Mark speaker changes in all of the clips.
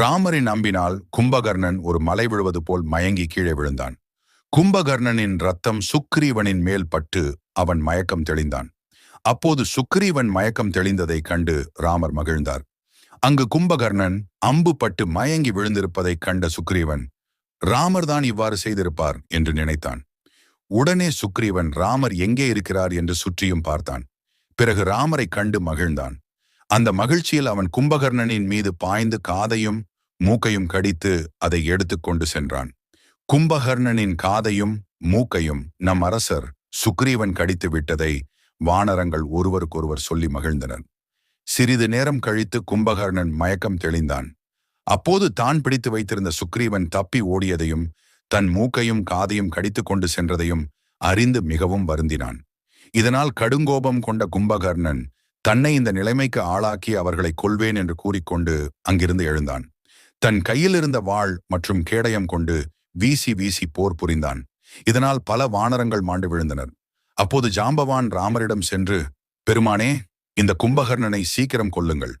Speaker 1: ராமரின் அம்பினால் கும்பகர்ணன் ஒரு மலை விழுவது போல் மயங்கி கீழே விழுந்தான். கும்பகர்ணனின் ரத்தம் சுக்ரீவனின் மேல் பட்டு அவன் மயக்கம் தெளிந்தான். அப்போது சுக்ரீவன் மயக்கம் தெளிந்ததைக் கண்டு ராமர் மகிழ்ந்தார். அங்கு கும்பகர்ணன் அம்பு பட்டு மயங்கி விழுந்திருப்பதைக் கண்ட சுக்ரீவன் ராமர் தான் இவ்வாறு செய்திருப்பார் என்று நினைத்தான். உடனே சுக்ரீவன் ராமர் எங்கே இருக்கிறார்? என்று சுற்றியும் பார்த்தான். பிறகு ராமரை கண்டு மகிழ்ந்தான். அந்த மகிழ்ச்சியில் அவன் கும்பகர்ணனின் மீது பாய்ந்து காதையும் மூக்கையும் கடித்து அதை எடுத்துக்கொண்டு சென்றான். கும்பகர்ணனின் காதையும் மூக்கையும் நம் அரசர் சுக்ரீவன் கடித்து விட்டதை வானரங்கள் ஒருவருக்கொருவர் சொல்லி மகிழ்ந்தனர். சிறிது நேரம் கழித்து கும்பகர்ணன் மயக்கம் தெளிந்தான். அப்போது தான் பிடித்து வைத்திருந்த சுக்ரீவன் தப்பி ஓடியதையும் தன் மூக்கையும் காதையும் கடித்து கொண்டு சென்றதையும் அறிந்து மிகவும் வருந்தினான். இதனால் கடுங்கோபம் கொண்ட கும்பகர்ணன் தன்னை இந்த நிலைமைக்கு ஆளாக்கி அவர்களை கொள்வேன் என்று கூறிக்கொண்டு அங்கிருந்து எழுந்தான். தன் கையில் இருந்த வாள் மற்றும் கேடயம் கொண்டு வீசி வீசி போர் புரிந்தான். இதனால் பல வானரங்கள் மாண்டு விழுந்தனர். அப்போது ஜாம்பவான் ராமரிடம் சென்று பெருமானே இந்த கும்பகர்ணனை சீக்கிரம் கொல்லுங்கள்.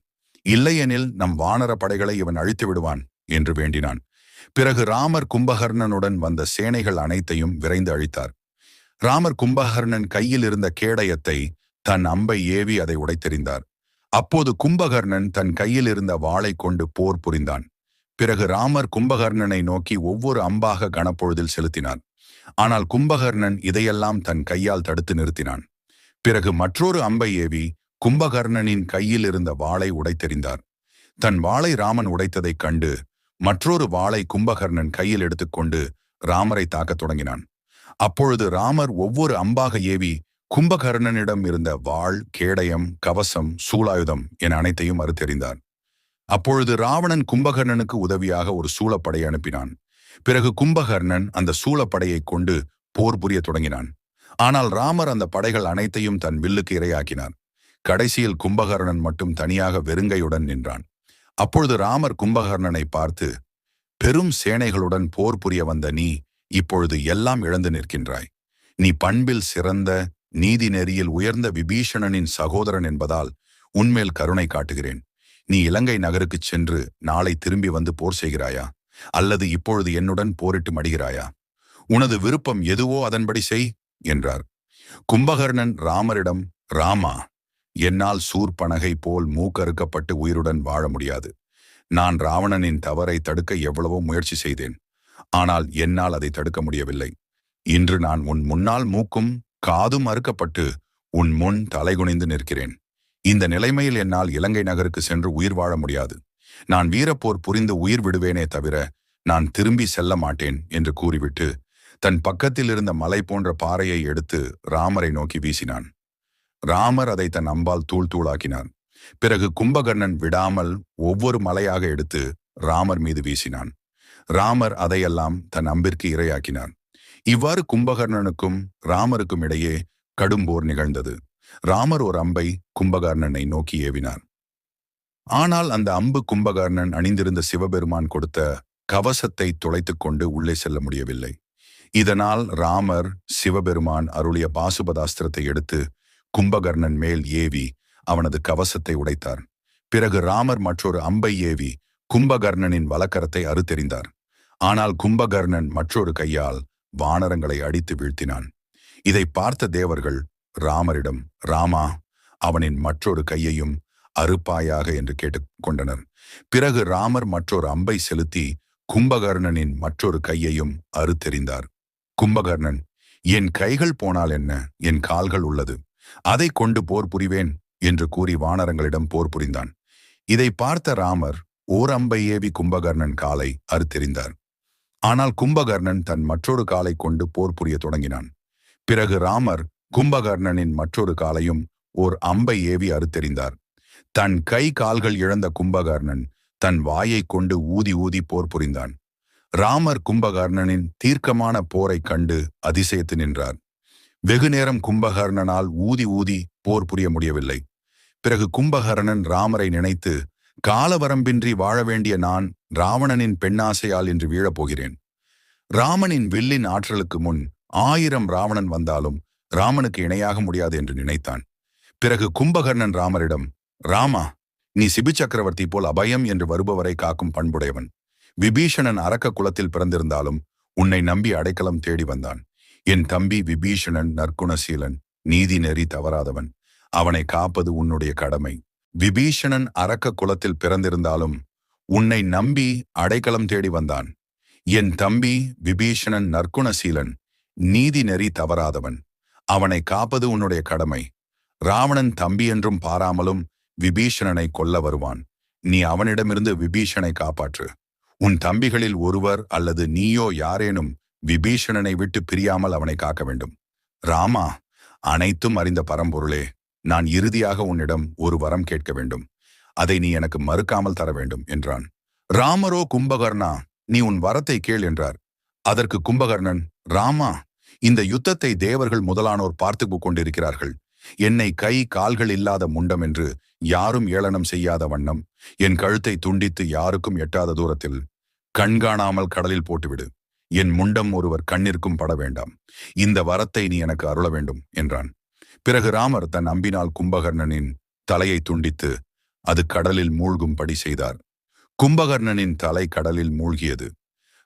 Speaker 1: இல்லையெனில் நம் வானர படைகளை இவன் அழித்து விடுவான் என்று வேண்டினான். பிறகு ராமர் கும்பகர்ணனுடன் வந்த சேனைகள் அனைத்தையும் விரைந்து அழித்தார். ராமர் கும்பகர்ணன் கையில் இருந்த கேடயத்தை தன் அம்பை ஏவி அதை உடைத்தெறிந்தார். அப்போது கும்பகர்ணன் தன் கையில் இருந்த வாளை கொண்டு போர் புரிந்தான். பிறகு ராமர் கும்பகர்ணனை நோக்கி ஒவ்வொரு அம்பாக கனப்பொழுதில் செலுத்தினார் ஆனால் கும்பகர்ணன் இதையெல்லாம் தன் கையால் தடுத்து நிறுத்தினான். பிறகு மற்றொரு அம்பை ஏவி கும்பகர்ணனின் கையில் இருந்த வாளை உடைத்தெறிந்தார். தன் வாளை ராமன் உடைத்ததைக் கண்டு மற்றொரு வாளை கும்பகர்ணன் கையில் எடுத்துக்கொண்டு ராமரை தாக்கத் தொடங்கினான். அப்பொழுது ராமர் ஒவ்வொரு அம்பாக ஏவி கும்பகர்ணனிடம் இருந்த வாள் கேடயம் கவசம் சூலாயுதம் என அனைத்தையும் அறுத்தெறிந்தார். அப்பொழுது ராவணன் கும்பகர்ணனுக்கு உதவியாக ஒரு சூளப்படை அனுப்பினான். பிறகு கும்பகர்ணன் அந்த சூழப்படையைக் கொண்டு போர் புரிய தொடங்கினான். ஆனால் ராமர் அந்த படைகள் அனைத்தையும் தன் வில்லுக்கு இரையாக்கினார். கடைசியில் கும்பகர்ணன் மட்டும் தனியாக வெறுங்கையுடன் நின்றான். அப்பொழுது ராமர் கும்பகர்ணனை பார்த்து பெரும் சேனைகளுடன் போர் புரிய வந்த நீ இப்பொழுது எல்லாம் இழந்து நிற்கின்றாய். நீ பண்பில் சிறந்த நீதி நெறியில் உயர்ந்த விபீஷணனின் சகோதரன் என்பதால் உன்மேல் கருணை காட்டுகிறேன். நீ இலங்கை நகருக்குச் சென்று நாளை திரும்பி வந்து போர் செய்கிறாயா? அல்லது இப்பொழுது என்னுடன் போரிட்டு மடிகிறாயா? உனது விருப்பம் எதுவோ அதன்படி செய் என்றார். கும்பகர்ணன் ராமரிடம் ராமா என்னால் சூர்பனகை போல் மூக்கறுக்கப்பட்டு உயிருடன் வாழ முடியாது. நான் ராவணனின் தவறை தடுக்க எவ்வளவோ முயற்சி செய்தேன். ஆனால் என்னால் அதை தடுக்க முடியவில்லை. இன்று நான் உன் முன்னால் மூக்கும் காதும் அறுக்கப்பட்டு உன் முன் தலைகுனிந்து நிற்கிறேன். இந்த நிலைமையில் என்னால் இலங்கை நகருக்கு சென்று உயிர் வாழ முடியாது. நான் வீரப்போர் புரிந்து உயிர் விடுவேனே தவிர நான் திரும்பி செல்ல மாட்டேன் என்று கூறிவிட்டு தன் பக்கத்தில் இருந்த மலை போன்ற பாறையை எடுத்து ராமரை நோக்கி வீசினான். ராமர் அதை தன் அம்பால் தூள் தூளாக்கினான். பிறகு கும்பகர்ணன் விடாமல் ஒவ்வொரு மலையாக எடுத்து ராமர் மீது வீசினான். ராமர் அதையெல்லாம் தன் அம்பிற்கு இரையாக்கினார் இவ்வாறு கும்பகர்ணனுக்கும் ராமருக்கும் இடையே கடும் போர் நிகழ்ந்தது. ராமர் ஒரு அம்பை கும்பகர்ணனை நோக்கி ஏவினார் ஆனால் அந்த அம்பு கும்பகர்ணன் அணிந்திருந்த சிவபெருமான் கொடுத்த கவசத்தை துளைத்துக் கொண்டு உள்ளே செல்ல முடியவில்லை. இதனால் ராமர் சிவபெருமான் அருளிய பாசுபதாஸ்திரத்தை எடுத்து கும்பகர்ணன் மேல் ஏவி அவனது கவசத்தை உடைத்தார். பிறகு ராமர் மற்றொரு அம்பை ஏவி கும்பகர்ணனின் வலக்கரத்தை அறுத்தெறிந்தார். ஆனால் கும்பகர்ணன் மற்றொரு கையால் வானரங்களை அடித்து வீழ்த்தினான். இதை பார்த்த தேவர்கள் ராமரிடம் ராமா அவனின் மற்றொரு கையையும் அறுப்பாயாக என்று கேட்டுக்கொண்டனர். பிறகு ராமர் மற்றொரு அம்பை செலுத்தி கும்பகர்ணனின் மற்றொரு கையையும் அறுத்தெறிந்தார். கும்பகர்ணன் என் கைகள் போனால் என்ன? என் கால்கள் உள்ளது. அதை கொண்டு போர் புரிவேன் என்று கூறி வானரங்களிடம் போர் புரிந்தான். இதை பார்த்த ராமர் ஓர் அம்பை ஏவி கும்பகர்ணன் காலை அறுத்தெறிந்தார். ஆனால் கும்பகர்ணன் தன் மற்றொரு காலை கொண்டு போர் புரிய தொடங்கினான். பிறகு ராமர் கும்பகர்ணனின் மற்றொரு காலையும் ஓர் அம்பை ஏவி அறுத்தெறிந்தார். தன் கை கால்கள் இழந்த கும்பகர்ணன் தன் வாயைக் கொண்டு ஊதி ஊதி போர் புரிந்தான். ராமர் கும்பகர்ணனின் தீர்க்கமான போரைக் கண்டு அதிசயத்து நின்றார். வெகு நேரம் கும்பகர்ணனால் ஊதி ஊதி போர் புரிய முடியவில்லை. பிறகு கும்பகர்ணன் ராமரை நினைத்து காலவரம்பின்றி வாழ வேண்டிய நான் ராவணனின் பெண்ணாசையால் என்று வீழப்போகிறேன். ராமனின் வில்லின் ஆற்றலுக்கு முன் ஆயிரம் ராவணன் வந்தாலும் ராமனுக்கு இணையாக முடியாது என்று நினைத்தான். பிறகு கும்பகர்ணன் ராமரிடம் ராமா நீ சிபி சக்கரவர்த்தி போல் அபயம் என்று வருபவரை காக்கும் பண்புடையவன். விபீஷணன் அரக்க குலத்தில் பிறந்திருந்தாலும் உன்னை நம்பி அடைக்கலம் தேடி வந்தான். என் தம்பி விபீஷணன் நற்குணசீலன் நீதி நெறி தவறாதவன். அவனை காப்பது உன்னுடைய கடமை. விபீஷணன் அரக்க குலத்தில் பிறந்திருந்தாலும் உன்னை நம்பி அடைக்கலம் தேடி வந்தான். என் தம்பி விபீஷணன் நற்குணசீலன் நீதி நெறி தவறாதவன். அவனை காப்பது உன்னுடைய கடமை. ராவணன் தம்பி என்றும் பாராமலும் விபீஷணனை கொல்ல வருவான். நீ அவனிடமிருந்து விபீஷனை காப்பாற்று. உன் தம்பிகளில் ஒருவர் அல்லது நீயோ யாரேனும் விபீஷணனை விட்டு பிரியாமல் அவனை காக்க வேண்டும். ராமா அனைத்தும் அறிந்த பரம்பொருளே நான் இறுதியாக உன்னிடம் ஒரு வரம் கேட்க வேண்டும். அதை நீ எனக்கு மறுக்காமல் தர வேண்டும் என்றான். ராமரோ கும்பகர்ணா நீ உன் வரத்தை கேள் என்றார். அதற்கு கும்பகர்ணன் ராமா இந்த யுத்தத்தை தேவர்கள் முதலானோர் பார்த்து கொண்டிருக்கிறார்கள். என்னை கை கால்கள் இல்லாத முண்டம் என்று யாரும் ஏளனம் செய்யாத வண்ணம். என் கழுத்தை துண்டித்து யாருக்கும் எட்டாத தூரத்தில் கண்காணாமல் கடலில் போட்டுவிடு. என் முண்டம் ஒருவர் கண்ணிற்கும் பட வேண்டாம். இந்த வரத்தை நீ எனக்கு அருள வேண்டும் என்றான். பிறகு ராமர் தன் அம்பினால் கும்பகர்ணனின் தலையை துண்டித்து அது கடலில் மூழ்கும்படி செய்தார். கும்பகர்ணனின் தலை கடலில் மூழ்கியது.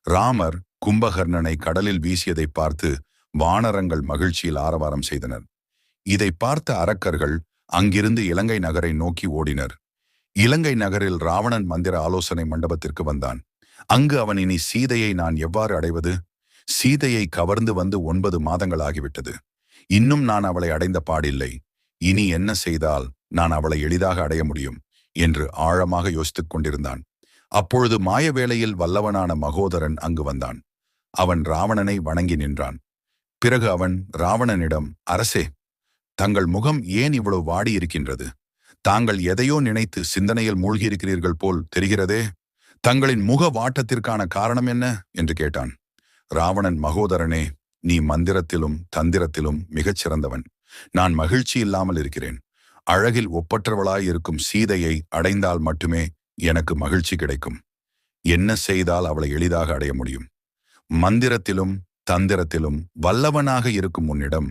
Speaker 1: ராமர் கும்பகர்ணனை கடலில் வீசியதை பார்த்து வானரங்கள் மகிழ்ச்சியில் ஆரவாரம் செய்தனர். இதை பார்த்த அரக்கர்கள் அங்கிருந்து இலங்கை நகரை நோக்கி ஓடினர். இலங்கை நகரில் ராவணன் மந்திர ஆலோசனை மண்டபத்திற்கு வந்தான். அங்கு அவன் இனி சீதையை நான் எவ்வாறு அடைவது? சீதையை கவர்ந்து வந்து ஒன்பது மாதங்கள் ஆகிவிட்டது இன்னும் நான் அவளை அடைந்த பாடில்லை. இனி என்ன செய்தால் நான் அவளை எளிதாக அடைய முடியும்? என்று ஆழமாக யோசித்துக் கொண்டிருந்தான். அப்பொழுது மாய வேளையில் வல்லவனான மகோதரன் அங்கு வந்தான். அவன் ராவணனை வணங்கி நின்றான். பிறகு அவன் ராவணனிடம் அரசே தங்கள் முகம் ஏன் இவ்வளவு வாடியிருக்கின்றது? தாங்கள் எதையோ நினைத்து சிந்தனையில் மூழ்கியிருக்கிறீர்கள் போல் தெரிகிறதே. தங்களின் முக வாட்டத்திற்கான காரணம் என்ன? என்று கேட்டான். ராவணன் மகோதரனே நீ மந்திரத்திலும் தந்திரத்திலும் மிகச் சிறந்தவன். நான் மகிழ்ச்சி இல்லாமல் இருக்கிறேன். அழகில் ஒப்பற்றவளாய் இருக்கும் சீதையை அடைந்தால் மட்டுமே எனக்கு மகிழ்ச்சி கிடைக்கும். என்ன செய்தால் அவளை எளிதாக அடைய முடியும்? மந்திரத்திலும் தந்திரத்திலும் வல்லவனாக இருக்கும் உன்னிடம்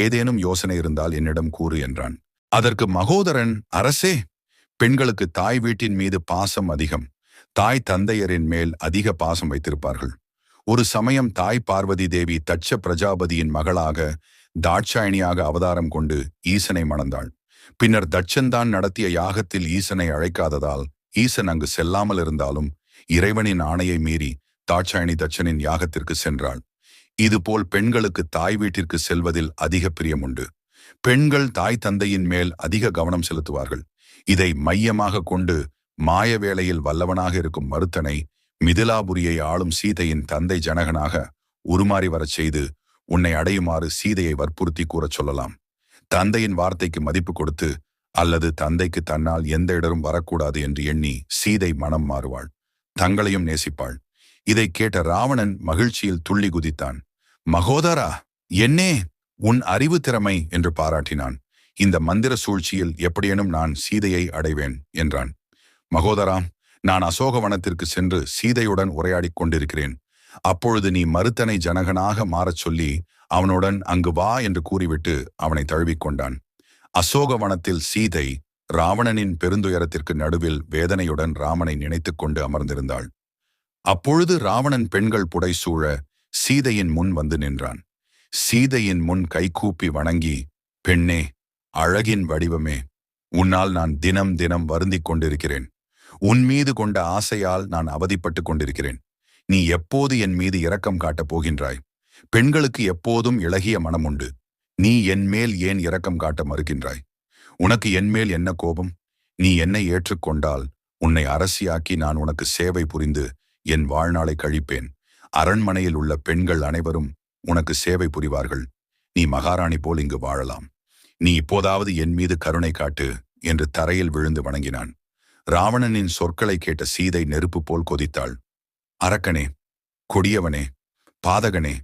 Speaker 1: ஏதேனும் யோசனை இருந்தால் என்னிடம் கூறு என்றான். அதற்கு மகோதரன் அரசே பெண்களுக்கு தாய் வீட்டின் மீது பாசம் அதிகம். தாய் தந்தையரின் மேல் அதிக பாசம் வைத்திருப்பார்கள். ஒரு சமயம் தாய் பார்வதி தேவி தட்ச பிரஜாபதியின் மகளாக தாட்சாயணியாக அவதாரம் கொண்டு ஈசனை மணந்தாள். பின்னர் தட்சன்தான் நடத்திய யாகத்தில் ஈசனை அழைக்காததால் ஈசன் அங்கு செல்லாமல் இருந்தாலும் இறைவனின் ஆணையை மீறி தாட்சாயணி தட்சனின் யாகத்திற்கு சென்றாள். இதுபோல் பெண்களுக்கு தாய் வீட்டிற்கு செல்வதில் அதிக பிரியம் உண்டு பெண்கள் தாய் தந்தையின் மேல் அதிக கவனம் செலுத்துவார்கள். இதை மையமாக கொண்டு மாய வேளையில் வல்லவனாக இருக்கும் மருத்தனை மிதிலாபுரியை ஆளும் சீதையின் தந்தை ஜனகனாக உருமாறி வரச் செய்து உன்னை அடையுமாறு சீதையை வற்புறுத்தி கூறச் சொல்லலாம். தந்தையின் வார்த்தைக்கு மதிப்பு கொடுத்து அல்லது தந்தைக்கு தன்னால் எந்த இடரும் வரக்கூடாது என்று எண்ணி சீதை மனம் மாறுவாள். தங்களையும் நேசிப்பாள். இதை கேட்ட ராவணன் மகிழ்ச்சியில் துள்ளி குதித்தான். மகோதரா என்னே உன் அறிவு திறமை என்று பாராட்டினான். இந்த மந்திர சூழ்ச்சியில் எப்படியேனும் நான் சீதையை அடைவேன் என்றான். மகோதராம் நான் அசோகவனத்திற்கு சென்று சீதையுடன் உரையாடிக் கொண்டிருக்கிறேன். அப்பொழுது நீ மறுத்தனை ஜனகனாக மாறச் சொல்லி அவனுடன் அங்கு வா என்று கூறிவிட்டு அவனை தழுவிக்கொண்டான் அசோகவனத்தில் சீதை ராவணனின் பெருந்துயரத்திற்கு நடுவில் வேதனையுடன் ராமனை நினைத்துக் கொண்டு அமர்ந்திருந்தாள். அப்பொழுது ராவணன் பெண்கள் புடைசூழ சீதையின் முன் வந்து நின்றான். சீதையின் முன் கைகூப்பி வணங்கி பெண்ணே அழகின் வடிவமே உன்னால் நான் தினம் தினம் வருந்திக் கொண்டிருக்கிறேன். உன் மீது கொண்ட ஆசையால் நான் அவதிப்பட்டுக் கொண்டிருக்கிறேன். நீ எப்போது என் மீது இரக்கம் காட்டப் போகின்றாய்? பெண்களுக்கு எப்போதும் இளகிய மனம் உண்டு நீ என் மேல் ஏன் இரக்கம் காட்ட மறுக்கின்றாய்? உனக்கு என்மேல் என்ன கோபம்? நீ என்னை ஏற்றுக்கொண்டால் உன்னை அரசியாக்கி நான் உனக்கு சேவை புரிந்து என் வாழ்நாளை கழிப்பேன். அரண்மனையில் உள்ள பெண்கள் அனைவரும் உனக்கு சேவை புரிவார்கள். நீ மகாராணி போல் இங்கு வாழலாம். நீ இப்போதாவது என் மீது கருணை காட்டு என்று தரையில் விழுந்து வணங்கினான். ராவணனின் சொற்களை கேட்ட சீதை நெருப்பு போல் கொதித்தாள். அரக்கனே கொடியவனே பாதகனே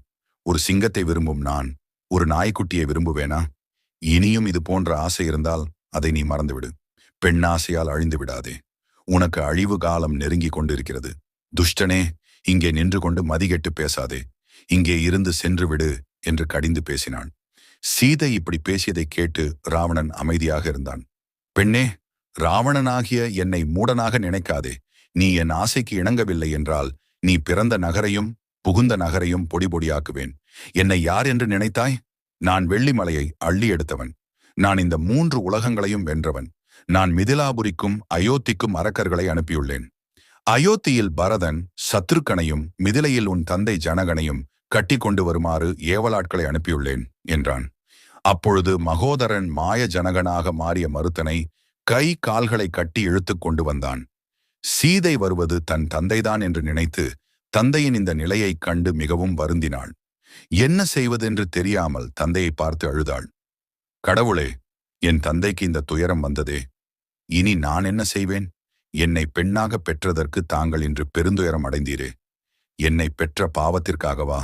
Speaker 1: ஒரு சிங்கத்தை விரும்பும் நான் ஒரு நாய்க்குட்டியை விரும்புவேனா? இனியும் இது போன்ற ஆசை இருந்தால் அதை நீ மறந்துவிடு. பெண்ணாசையால் அழிந்து விடாதே உனக்கு அழிவு காலம் நெருங்கிக் கொண்டிருக்கிறது. துஷ்டனே இங்கே நின்று கொண்டு மதிகெட்டு பேசாதே. இங்கே இருந்து சென்று விடு என்று கடிந்து பேசினான். சீதை இப்படி பேசியதை கேட்டு ராவணன் அமைதியாக இருந்தான். பெண்ணே ராவணனாகிய என்னை மூடனாக நினைக்காதே. நீ என் ஆசைக்கு இணங்கவில்லை என்றால் நீ பிறந்த நகரையும் புகுந்த நகரையும் பொடி பொடியாக்குவேன். என்னை யார் என்று நினைத்தாய்? நான் வெள்ளிமலையை அள்ளி எடுத்தவன். நான் இந்த மூன்று உலகங்களையும் வென்றவன். நான் மிதிலாபுரிக்கும் அயோத்திக்கும் அரக்கர்களை அனுப்பியுள்ளேன். அயோத்தியில் பரதன் சத்ருக்கனையும் மிதிலையில் உன் தந்தை ஜனகனையும் கட்டி கொண்டு வருமாறு ஏவலாட்களை அனுப்பியுள்ளேன் என்றான். அப்பொழுது மகோதரன் மாய ஜனகனாக மாறிய மருத்தனை கை கால்களை கட்டி இழுத்துக் கொண்டு வந்தான். சீதை வருவது தன் தந்தைதான் என்று நினைத்து தந்தையின் இந்த நிலையைக் கண்டு மிகவும் வருந்தினாள். என்ன செய்வதென்று தெரியாமல் தந்தையை பார்த்து அழுதாள். கடவுளே என் தந்தைக்கு இந்த துயரம் வந்ததே. இனி நான் என்ன செய்வேன்? என்னை பெண்ணாக பெற்றதற்கு தாங்கள் இன்று பெருந்துயரம் அடைந்தீரே. என்னை பெற்ற பாவத்திற்காகவா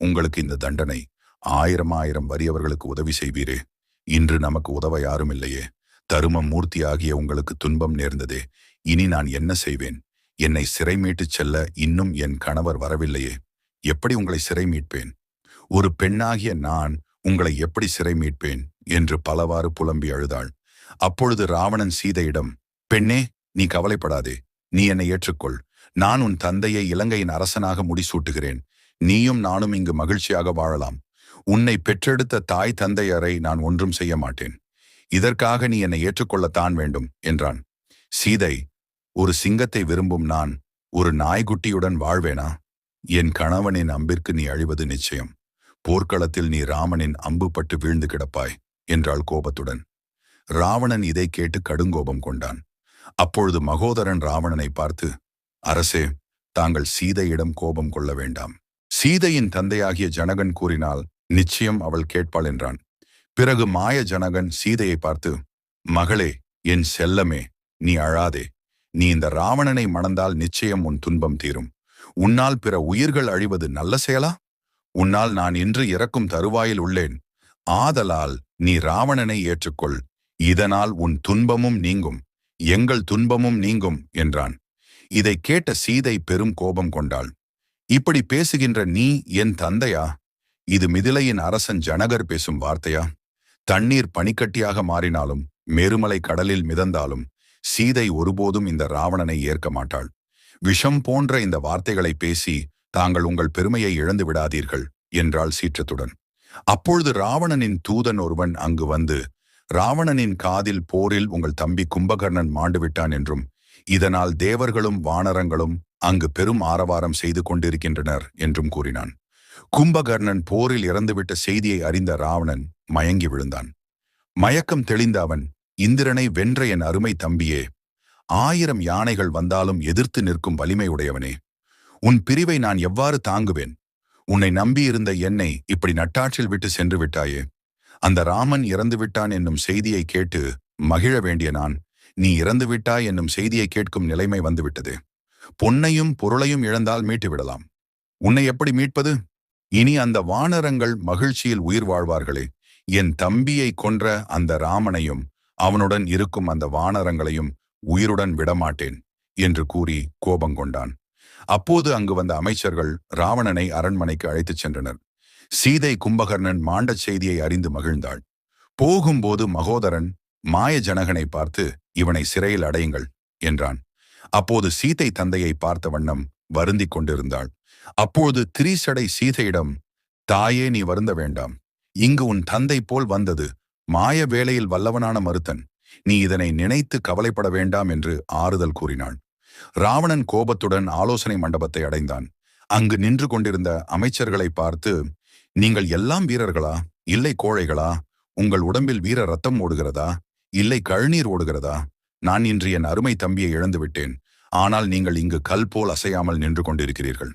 Speaker 1: உங்களுக்கு இந்த தண்டனை ஆயிரம் ஆயிரம் வறியவர்களுக்கு உதவி செய்வீரே. இன்று நமக்கு உதவ யாரும் இல்லையே தரும மூர்த்தியாகிய உங்களுக்கு துன்பம் நேர்ந்ததே. இனி நான் என்ன செய்வேன்? என்னை சிறை மீட்டுச் செல்ல இன்னும் என் கணவர் வரவில்லையே. எப்படி உங்களை சிறை மீட்பேன் ஒரு பெண்ணாகிய நான் உங்களை எப்படி சிறை மீட்பேன் என்று பலவாறு புலம்பி அழுதாள். அப்பொழுது ராவணன் சீதையிடம் பெண்ணே நீ கவலைப்படாதே. நீ என்னை ஏற்றுக்கொள். நான் உன் தந்தையை இலங்கையின் அரசனாக முடிசூட்டுகிறேன். நீயும் நானும் இங்கு மகிழ்ச்சியாக வாழலாம். உன்னை பெற்றெடுத்த தாய் தந்தையரை நான் ஒன்றும் செய்ய மாட்டேன். இதற்காக நீ என்னை ஏற்றுக்கொள்ளத்தான் வேண்டும் என்றான். சீதை ஒரு சிங்கத்தை விரும்பும் நான் ஒரு நாய்குட்டியுடன் வாழ்வேனா? என் கணவனின் அம்பிற்கு நீ அழிவது நிச்சயம். போர்க்களத்தில் நீ ராமனின் அம்பு பட்டு வீழ்ந்து கிடப்பாய் என்றாள் கோபத்துடன். ராவணன் இதை கேட்டு கடுங்கோபம் கொண்டான். அப்பொழுது மகோதரன் ராவணனை பார்த்து அரசே தாங்கள் சீதையிடம் கோபம் கொள்ள வேண்டாம். சீதையின் தந்தையாகிய ஜனகன் கூறினால் நிச்சயம் அவள் கேட்பாள் என்றான். பிறகு மாய ஜனகன் சீதையை பார்த்து மகளே என் செல்லமே நீ அழாதே. நீ இந்த ராவணனை மணந்தால் நிச்சயம் உன் துன்பம் தீரும். உன்னால் பிற உயிர்கள் அழிவது நல்ல செயலா? உன்னால் நான் இன்று இறக்கும் தருவாயில் உள்ளேன். ஆதலால் நீ ராவணனை ஏற்றுக்கொள். இதனால் உன் துன்பமும் நீங்கும். எங்கள் துன்பமும் நீங்கும் என்றான். இதை கேட்ட சீதை பெரும் கோபம் கொண்டாள். இப்படி பேசுகின்ற நீ என் தந்தையா? இது மிதிலையின் அரசன் ஜனகர் பேசும் வார்த்தையா? தண்ணீர் பனிக்கட்டியாக மாறினாலும் மேருமலை கடலில் மிதந்தாலும் சீதை ஒருபோதும் இந்த ராவணனை ஏற்க மாட்டாள். விஷம் போன்ற இந்த வார்த்தைகளை பேசி தாங்கள் உங்கள் பெருமையை இழந்து விடாதீர்கள் என்றாள் சீற்றத்துடன். அப்பொழுது ராவணனின் தூதன் ஒருவன் அங்கு வந்து ராவணனின் காதில் போரில் உங்கள் தம்பி கும்பகர்ணன் மாண்டு விட்டான் என்றும் இதனால் தேவர்களும் வானரங்களும் அங்கு பெரும் ஆரவாரம் செய்து கொண்டிருக்கின்றனர் என்றும் கூறினான். கும்பகர்ணன் போரில் இறந்துவிட்ட செய்தியை அறிந்த ராவணன் மயங்கி விழுந்தான். மயக்கம் தெளிந்த அவன் இந்திரனை வென்ற என் அருமை தம்பியே ஆயிரம் யானைகள் வந்தாலும் எதிர்த்து நிற்கும் வலிமையுடையவனே உன் பிரிவை நான் எவ்வாறு தாங்குவேன்? உன்னை நம்பியிருந்த என்னை இப்படி நட்டாற்றில் விட்டு சென்று விட்டாயே அந்த ராமன் இறந்து விட்டான் என்னும் செய்தியை கேட்டு மகிழ வேண்டிய நான் நீ இறந்து விட்டாய் என்னும் செய்தியை கேட்கும் நிலைமை வந்துவிட்டது. பொன்னையும் பொருளையும் இழந்தால் மீட்டு விடலாம் உன்னை எப்படி மீட்பது? இனி அந்த வானரங்கள் மகிழ்ச்சியில் உயிர் வாழ்வார்களே. என் தம்பியை கொன்ற அந்த ராமனையும் அவனுடன் இருக்கும் அந்த வானரங்களையும் உயிருடன் விடமாட்டேன் என்று கூறி கோபங்கொண்டான். அப்போது அங்கு வந்த அமைச்சர்கள் ராவணனை அரண்மனைக்கு அழைத்துச் சென்றனர். சீதை கும்பகர்ணன் மாண்டச் செய்தியை அறிந்து மகிழ்ந்தாள். போகும்போது மகோதரன் மாய ஜனகனை பார்த்து இவனை சிறையில் அடையுங்கள் என்றான். அப்போது சீதை தந்தையை பார்த்த வண்ணம் வருந்திக் கொண்டிருந்தாள். அப்போது திரிசடை சீதையிடம் தாயே நீ வருந்த வேண்டாம். இங்கு உன் தந்தை போல் வந்தது. மாய வேளையில் வல்லவனான மருத்தன். நீ இதனை நினைத்து கவலைப்பட வேண்டாம் என்று ஆறுதல் கூறினாள். ராவணன் கோபத்துடன் ஆலோசனை மண்டபத்தை அடைந்தான். அங்கு நின்று கொண்டிருந்த அமைச்சர்களை பார்த்து நீங்கள் எல்லாம் வீரர்களா? இல்லை கோழைகளா? உங்கள் உடம்பில் வீர ரத்தம் ஓடுகிறதா? இல்லை கழுநீர் ஓடுகிறதா? நான் இன்று என் அருமை தம்பியை இழந்துவிட்டேன். ஆனால் நீங்கள் இங்கு கல் போல் அசையாமல் நின்று கொண்டிருக்கிறீர்கள்.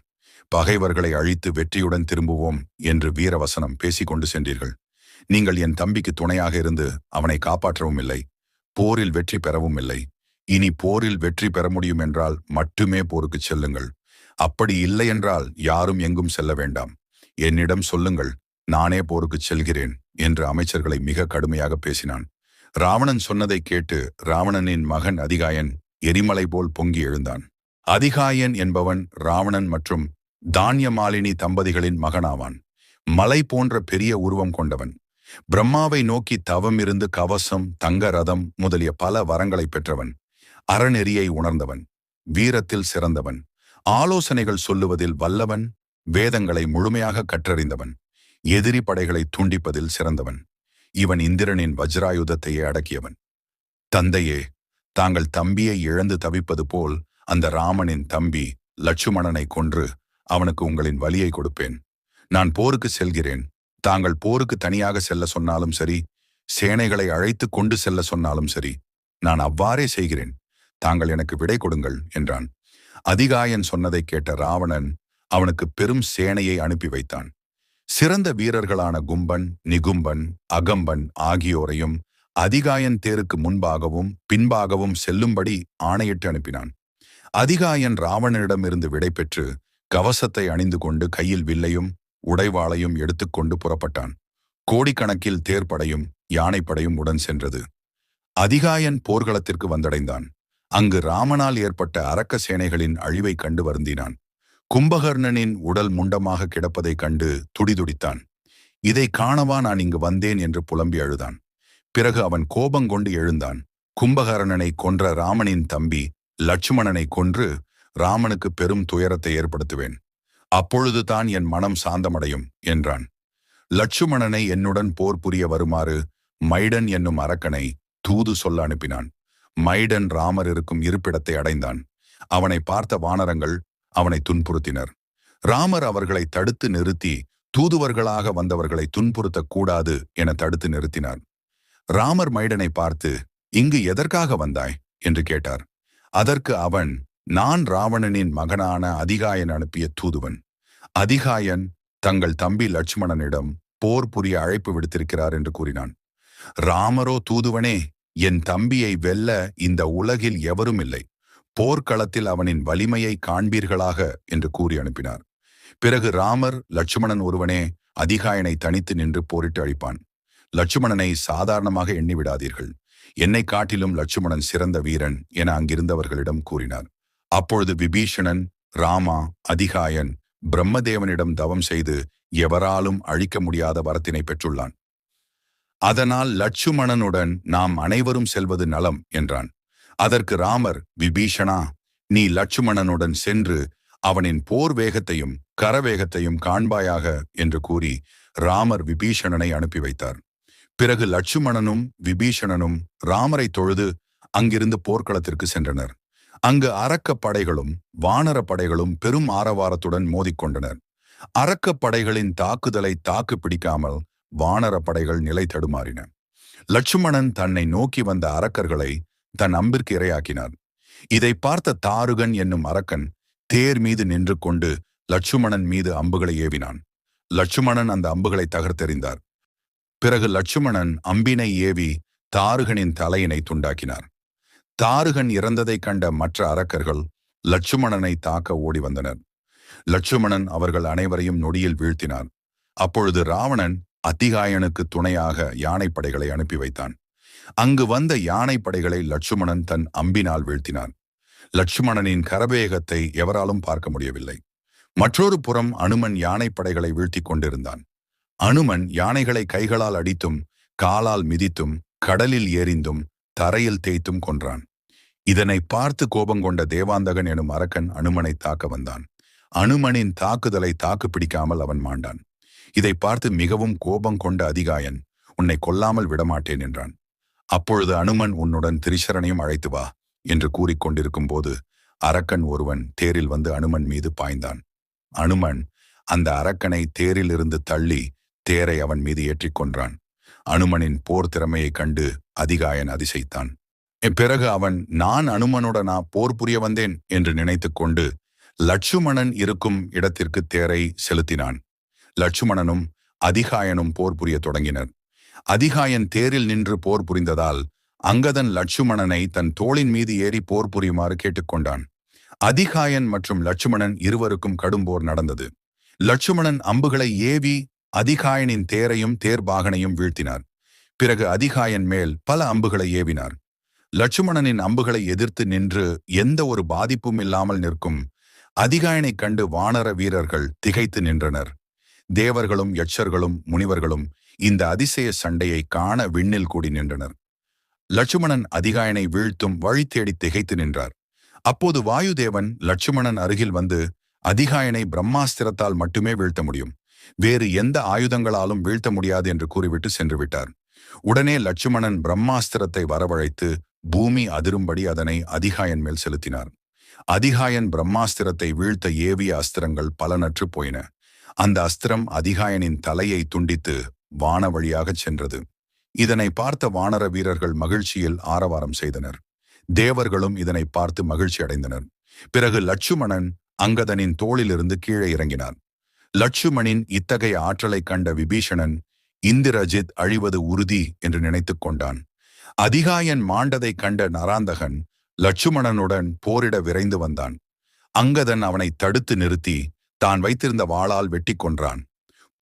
Speaker 1: பகைவர்களை அழித்து வெற்றியுடன் திரும்புவோம் என்று வீரவசனம் பேசிக் கொண்டு சென்றீர்கள். நீங்கள் என் தம்பிக்கு துணையாக இருந்து அவனை காப்பாற்றவும் இல்லை. போரில் வெற்றி பெறவும் இல்லை. இனி போரில் வெற்றி பெற முடியும் என்றால் மட்டுமே போருக்கு செல்லுங்கள். அப்படி இல்லை என்றால் யாரும் எங்கும் செல்ல வேண்டாம். என்னிடம் சொல்லுங்கள் நானே போருக்குச் செல்கிறேன் என்று அமைச்சர்களை மிக கடுமையாக பேசினான். ராவணன் சொன்னதை கேட்டு ராவணனின் மகன் அதிகாயன் எரிமலை போல் பொங்கி எழுந்தான். அதிகாயன் என்பவன் ராவணன் மற்றும் தானியமாலினி தம்பதிகளின் மகனாவான். மலை போன்ற பெரிய உருவம் கொண்டவன். பிரம்மாவை நோக்கி தவம் இருந்து கவசம் தங்க ரதம் முதலிய பல வரங்களை பெற்றவன். அறநெறியை உணர்ந்தவன். வீரத்தில் சிறந்தவன். ஆலோசனைகள் சொல்லுவதில் வல்லவன். வேதங்களை முழுமையாக கற்றறிந்தவன் எதிரி படைகளை துண்டிப்பதில் சிறந்தவன். இவன் இந்திரனின் வஜ்ராயுதத்தையே அடக்கியவன். தந்தையே தாங்கள் தம்பியை இழந்து தவிப்பது போல் அந்த ராமனின் தம்பி லட்சுமணனை கொன்று அவனுக்கு உங்களின் வலியை கொடுப்பேன். நான் போருக்கு செல்கிறேன். தாங்கள் போருக்கு தனியாக செல்ல சொன்னாலும் சரி சேனைகளை அழைத்து கொண்டு செல்ல சொன்னாலும் சரி நான் அவ்வாறே செய்கிறேன். தாங்கள் எனக்கு விடை கொடுங்கள் என்றான். அதிகாயன் சொன்னதை கேட்ட ராவணன் அவனுக்கு பெரும் சேனையை அனுப்பி வைத்தான். சிறந்த வீரர்களான கும்பன் நிகும்பன் அகம்பன் ஆகியோரையும் அதிகாயன் தேருக்கு முன்பாகவும் பின்பாகவும் செல்லும்படி ஆணையிட்டு அனுப்பினான். அதிகாயன் ராவணனிடமிருந்து விடைபெற்று கவசத்தை அணிந்து கொண்டு கையில் வில்லையும் உடைவாளையும் எடுத்துக்கொண்டு புறப்பட்டான். கோடிக்கணக்கில் தேர்ப்படையும் யானைப்படையும் உடன் சென்றது. அதிகாயன் போர்க்களத்திற்கு வந்தடைந்தான். அங்கு ராமனால் ஏற்பட்ட அரக்க சேனைகளின் அழிவை கண்டு வருந்தினான். கும்பகர்ணனின் உடல் முண்டமாக கிடப்பதைக் கண்டு துடிதுடித்தான். இதை காணவா நான் இங்கு வந்தேன்? என்று புலம்பி அழுதான். பிறகு அவன் கோபங்கொண்டு எழுந்தான். கும்பகர்ணனை கொன்ற ராமனின் தம்பி லட்சுமணனை கொன்று ராமனுக்கு பெரும் துயரத்தை ஏற்படுத்துவேன். அப்பொழுதுதான் என் மனம் சாந்தமடையும் என்றான். லட்சுமணனை என்னுடன் போர் புரிய வருமாறு மைடன் என்னும் அரக்கனை தூது சொல்ல அனுப்பினான். மைடன் ராமர் இருக்கும் இருப்பிடத்தை அடைந்தான். அவனை பார்த்த வானரங்கள் அவனை துன்புறுத்தினர். ராமர் அவர்களை தடுத்து நிறுத்தி தூதுவர்களாக வந்தவர்களை துன்புறுத்தக் கூடாது என தடுத்து நிறுத்தினார் ராமர் மைடனை பார்த்து இங்கு எதற்காக வந்தாய்? என்று கேட்டார். அதற்கு அவன் நான் ராவணனின் மகனான அதிகாயன் அனுப்பிய தூதுவன். அதிகாயன் தங்கள் தம்பி லட்சுமணனிடம் போர் புரிய அழைப்பு விடுத்திருக்கிறார் என்று கூறினான். ராமரோ தூதுவனே என் தம்பியை வெல்ல இந்த உலகில் எவரும் இல்லை. போர்க்களத்தில் அவனின் வலிமையை காண்பீர்களாக என்று கூறி அனுப்பினார். பிறகு ராமர் லட்சுமணன் ஒருவனே அதிகாயனை தனித்து நின்று போரிட்டு அழிப்பான். லட்சுமணனை சாதாரணமாக எண்ணிவிடாதீர்கள். என்னை காட்டிலும் லட்சுமணன் சிறந்த வீரன் என அங்கிருந்தவர்களிடம் கூறினார். அப்பொழுது விபீஷணன் ராமா அதிகாயன் பிரம்மதேவனிடம் தவம் செய்து எவராலும் அழிக்க முடியாத வரத்தினை பெற்றுள்ளான். அதனால் லட்சுமணனுடன் நாம் அனைவரும் செல்வது நலம் என்றான். அதற்கு ராமர் விபீஷணா நீ லட்சுமணனுடன் சென்று அவனின் போர் வேகத்தையும் கரவேகத்தையும் காண்பாயாக என்று கூறி ராமர் விபீஷணனை அனுப்பி வைத்தார். பிறகு லட்சுமணனும் விபீஷணனும் ராமரை தொழுது அங்கிருந்து போர்க்களத்திற்கு சென்றனர். அங்கு அரக்க படைகளும் வானர படைகளும் பெரும் ஆரவாரத்துடன் மோதிக்கொண்டனர். அரக்க படைகளின் தாக்குதலை தாக்கு பிடிக்காமல் வானர படைகள் நிலை தடுமாறின. லட்சுமணன் தன்னை நோக்கி வந்த அரக்கர்களை தன் அம்பிற்கு இரையாக்கினார் இதை பார்த்த தாருகன் என்னும் அரக்கன் தேர் மீது நின்று கொண்டு லட்சுமணன் மீது அம்புகளை ஏவினான். லட்சுமணன் அந்த அம்புகளை தகர்த்தெறிந்தார். பிறகு லட்சுமணன் அம்பினை ஏவி தாருகனின் தலையினை துண்டாக்கினார். தாருகன் இறந்ததைக் கண்ட மற்ற அரக்கர்கள் லட்சுமணனை தாக்க ஓடி வந்தனர். லட்சுமணன் அவர்கள் அனைவரையும் நொடியில் வீழ்த்தினார். அப்பொழுது ராவணன் அத்திகாயனுக்கு துணையாக யானைப்படைகளை அனுப்பி வைத்தான். அங்கு வந்த யானைப்படைகளை லட்சுமணன் தன் அம்பினால் வீழ்த்தினான். லட்சுமணனின் கரவேகத்தை எவராலும் பார்க்க முடியவில்லை. மற்றொரு புறம் அனுமன் யானைப்படைகளை வீழ்த்திக் கொண்டிருந்தான். அனுமன் யானைகளை கைகளால் அடித்தும் காலால் மிதித்தும் கடலில் ஏறிந்தும் தரையில் தேய்த்தும் கொன்றான். இதனை பார்த்து கோபம் கொண்ட தேவாந்தகன் எனும் அரக்கன் அனுமனை தாக்க வந்தான். அனுமனின் தாக்குதலை தாக்கு பிடிக்காமல் அவன் மாண்டான். இதை பார்த்து மிகவும் கோபம் கொண்ட அதிகாயன் உன்னை கொல்லாமல் விடமாட்டேன் என்றான். அப்பொழுது அனுமன் உன்னுடன் திரிசரனையும் அழைத்து வா என்று கூறிக்கொண்டிருக்கும் போது அரக்கன் ஒருவன் தேரில் வந்து அனுமன் மீது பாய்ந்தான். அனுமன் அந்த அரக்கனை தேரிலிருந்து தள்ளி தேரை அவன் மீது ஏற்றிக் கொன்றான். அனுமனின் போர் திறமையைக் கண்டு அதிகாயன் அதிசைத்தான் பிறகு அவன் நான் அனுமனுடனா போர் புரிய வந்தேன் என்று நினைத்து கொண்டு லட்சுமணன் இருக்கும் இடத்திற்கு தேரை செலுத்தினான். லட்சுமணனும் அதிகாயனும் போர் புரிய தொடங்கினர். அதிகாயன் தேரில் நின்று போர் புரிந்ததால் அங்கதன் லட்சுமணனை தன் தோளின் மீது ஏறி போர் புரியுமாறு கேட்டுக்கொண்டான். அதிகாயன் மற்றும் லட்சுமணன் இருவருக்கும் கடும் போர் நடந்தது. லட்சுமணன் அம்புகளை ஏவி அதிகாயனின் தேரையும் தேர்பாகனையும் வீழ்த்தினார். பிறகு அதிகாயன் மேல் பல அம்புகளை ஏவினார். லட்சுமணனின் அம்புகளை எதிர்த்து நின்று எந்த ஒரு பாதிப்பும் இல்லாமல் நிற்கும் அதிகாயனைக் கண்டு வானர வீரர்கள் திகைத்து நின்றனர். தேவர்களும் யட்சர்களும் முனிவர்களும் இந்த அதிசய சண்டையை காண விண்ணில் கூடி நின்றனர். லட்சுமணன் அதிகாயனை வீழ்த்தும் வழி தேடி திகைத்து நின்றார். அப்போது வாயுதேவன் லட்சுமணன் அருகில் வந்து அதிகாயனை பிரம்மாஸ்திரத்தால் மட்டுமே வீழ்த்த முடியும். வேறு எந்த ஆயுதங்களாலும் வீழ்த்த முடியாது என்று கூறிவிட்டு சென்று விட்டார் உடனே லட்சுமணன் பிரம்மாஸ்திரத்தை வரவழைத்து பூமி அதிரும்படி அதனை அதிகாயன் மேல் செலுத்தினார். அதிகாயன் பிரம்மாஸ்திரத்தை வீழ்த்த ஏவிய அஸ்திரங்கள் பலனற்று போயின. அந்த அஸ்திரம் அதிகாயனின் தலையை துண்டித்து வான வழியாகச் சென்றது. இதனை பார்த்த வானர வீரர்கள் மகிழ்ச்சியில் ஆரவாரம் செய்தனர். தேவர்களும் இதனை பார்த்து மகிழ்ச்சி அடைந்தனர். பிறகு லட்சுமணன் அங்கதனின் தோளிலிருந்து கீழே இறங்கினார் லட்சுமணின் இத்தகைய ஆற்றலைக் கண்ட விபீஷணன் இந்திரஜித் அழிவது உறுதி என்று நினைத்துக் கொண்டான். அதிகாயன் மாண்டதைக் கண்ட நராந்தகன் லட்சுமணனுடன் போரிட விரைந்து வந்தான். அங்கதன் அவனை தடுத்து நிறுத்தி தான் வைத்திருந்த வாளால் வெட்டி கொன்றான்.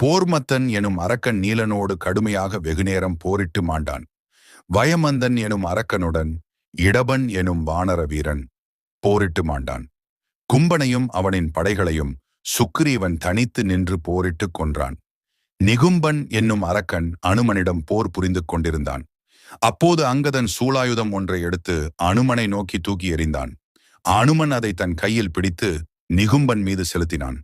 Speaker 1: போர்மத்தன் எனும் அரக்கன் நீலனோடு கடுமையாக வெகுநேரம் போரிட்டு மாண்டான். வயமந்தன் எனும் அரக்கனுடன் இடபன் எனும் வானர வீரன் போரிட்டு மாண்டான். கும்பனையும் அவனின் படைகளையும் சுக்ரீவன் தனித்து நின்று போரிட்டுக் கொன்றான். நிகும்பன் என்னும் அரக்கன் அனுமனிடம் போர் புரிந்து கொண்டிருந்தான். அப்போது அங்கதன் சூலாயுதம் ஒன்றை எடுத்து அனுமனை நோக்கி தூக்கி எறிந்தான். அனுமன் அதை தன் கையில் பிடித்து நிகும்பன் மீது செலுத்தினான்.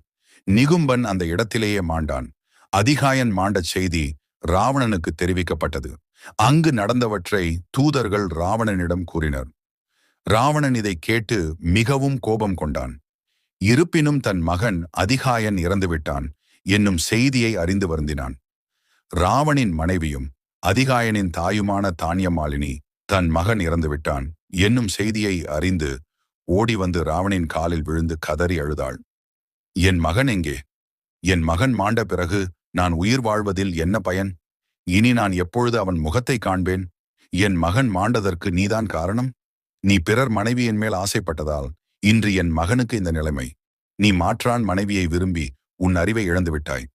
Speaker 1: நிகும்பன் அந்த இடத்திலேயே மாண்டான். அதிகாயன் மாண்டச் செய்தி ராவணனுக்கு தெரிவிக்கப்பட்டது. அங்கு நடந்தவற்றை தூதர்கள் ராவணனிடம் கூறினர். ராவணன் இதை கேட்டு மிகவும் கோபம் கொண்டான். இருப்பினும் தன் மகன் அதிகாயன் இறந்துவிட்டான் என்னும் செய்தியை அறிந்து வருந்தினான். ராவணின் மனைவியும் அதிகாயனின் தாயுமான தானியமாலினி தன் மகன் இறந்துவிட்டான் என்னும் செய்தியை அறிந்து ஓடி வந்து ராவணின் காலில் விழுந்து கதறி அழுதாள். என் மகன் எங்கே? என் மகன் மாண்ட பிறகு நான் உயிர் வாழ்வதில் என்ன பயன்? இனி நான் எப்பொழுது அவன் முகத்தை காண்பேன்? என் மகன் மாண்டதற்கு நீதான் காரணம்? நீ பிறர் மனைவியின் மேல் ஆசைப்பட்டதால் இன்று என் மகனுக்கு இந்த நிலைமை. நீ மாற்றான் மனைவியை விரும்பி உன் அறிவை இழந்துவிட்டாய்.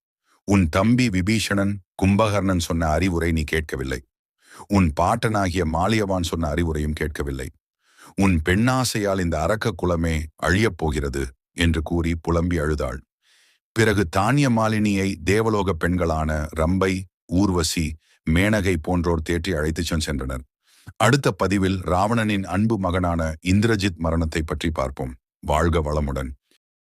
Speaker 1: உன் தம்பி விபீஷணன் கும்பகர்ணன் சொன்ன அறிவுரை நீ கேட்கவில்லை. உன் பாட்டனாகிய மாலியவான் சொன்ன அறிவுரையும் கேட்கவில்லை. உன் பெண்ணாசையால் இந்த அரக்க குலமே அழியப் போகிறது என்று கூறி புலம்பி அழுதாள். பிறகு தானிய மாலினியை தேவலோக பெண்களான ரம்பை ஊர்வசி மேனகை போன்றோர் தேற்றி அழைத்துச் சென்றனர். அடுத்த பதிவில் ராவணனின் அன்பு மகனான இந்திரஜித் மரணத்தை பற்றி பார்ப்போம். வாழ்க வளமுடன்.